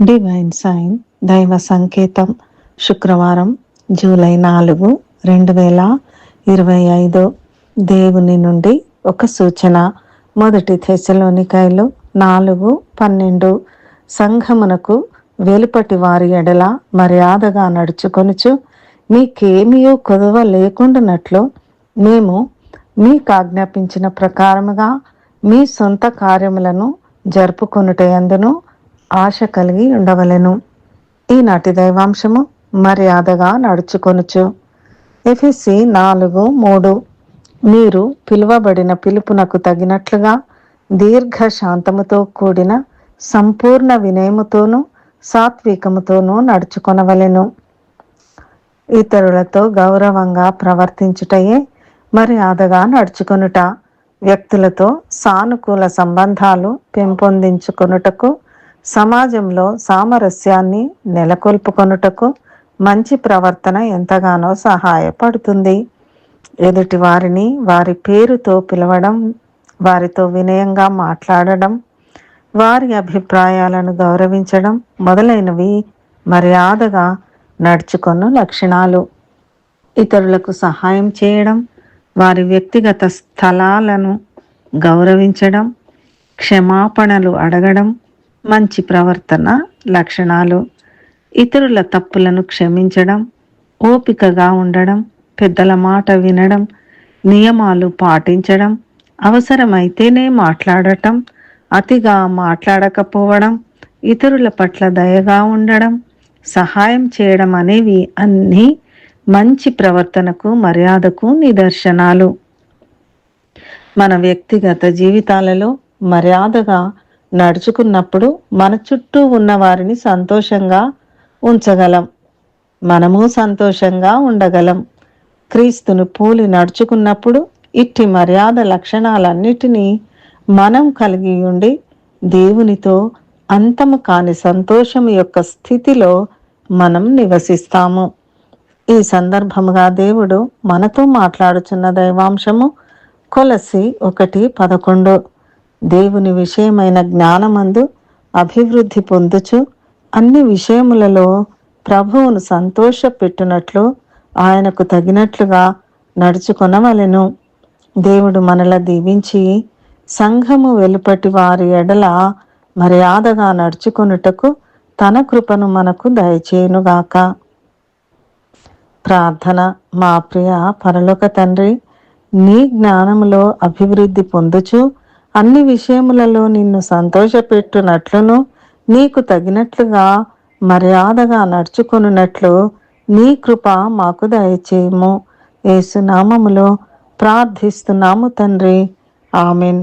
Divine sign దైవ సంకేతం శుక్రవారం జూలై నాలుగు రెండు వేల ఇరవై ఐదు. దేవుని నుండి ఒక సూచన. మొదటి తెశలోనికాయలు నాలుగు పన్నెండు. సంఘమునకు వెలుపటి వారి ఎడల మర్యాదగా నడుచుకొనుచు మీకేమియో కొదవ లేకుండానట్లు మేము మీకు ఆజ్ఞాపించిన ప్రకారముగా మీ సొంత కార్యములను జరుపుకొనుటయందును ఆశ కలిగి ఉండవలెను. ఈనాటి దైవాంశము మర్యాదగా నడుచుకొనుచు. ఎఫ్ఎసి నాలుగు మూడు. మీరు పిలువబడిన పిలుపునకు తగినట్లుగా దీర్ఘ శాంతముతో కూడిన సంపూర్ణ వినయముతోనూ సాత్వికముతోనూ నడుచుకొనవలెను. ఇతరులతో గౌరవంగా ప్రవర్తించుటయే మర్యాదగా నడుచుకొనుట. వ్యక్తులతో సానుకూల సంబంధాలు పెంపొందించుకొనుటకు సమాజంలో సామరస్యాన్ని నెలకొల్పుకొనుటకు మంచి ప్రవర్తన ఎంతగానో సహాయపడుతుంది. ఎదుటి వారిని వారి పేరుతో పిలవడం వారితో వినయంగా మాట్లాడడం వారి అభిప్రాయాలను గౌరవించడం మొదలైనవి మర్యాదగా నడుచుకొన్న లక్షణాలు. ఇతరులకు సహాయం చేయడం వారి వ్యక్తిగత స్థలాలను గౌరవించడం క్షమాపణలు అడగడం మంచి ప్రవర్తన లక్షణాలు ఇతరుల తప్పులను క్షమించడం ఓపికగా ఉండడం పెద్దల మాట వినడం నియమాలు పాటించడం అవసరమైతేనే మాట్లాడటం అతిగా మాట్లాడకపోవడం ఇతరుల పట్ల దయగా ఉండడం సహాయం చేయడం అనేవి అన్నీ మంచి ప్రవర్తనకు మర్యాదకు నిదర్శనాలు. మన వ్యక్తిగత జీవితాలలో మర్యాదగా నడుచుకున్నప్పుడు మన చుట్టూ ఉన్న వారిని సంతోషంగా ఉంచగలం. మనము సంతోషంగా ఉండగలం. క్రీస్తును పోలి నడుచుకున్నప్పుడు ఇట్టి మర్యాద లక్షణాలన్నిటినీ మనం కలిగి ఉండి దేవునితో అంతము కాని సంతోషం యొక్క స్థితిలో మనం నివసిస్తాము. ఈ సందర్భముగా దేవుడు మనతో మాట్లాడుచున్న దైవాంశము కొలసి ఒకటి పదకొండు. దేవుని విషయమైన జ్ఞానమందు అభివృద్ధి పొందుచు అన్ని విషయములలో ప్రభువును సంతోషపెట్టునట్లు ఆయనకు తగినట్లుగా నడుచుకొనవలెను. దేవుడు మనల దీవించి సంఘము వెలుపటి వారి ఎడల మర్యాదగా నడుచుకొనుటకు తన కృపను మనకు దయచేయునుగాక. ప్రార్థన మా ప్రియ పరలోక తండ్రి నీ జ్ఞానములో అభివృద్ధి పొందుచు అన్ని విషయములలో నిన్ను సంతోషపెట్టునట్లును నీకు తగినట్లుగా మర్యాదగా నడుచుకొనున్నట్లు నీ కృప మాకు దయచేయము. ఏసునామములో ప్రార్థిస్తున్నాము తండ్రి. ఆమెన్.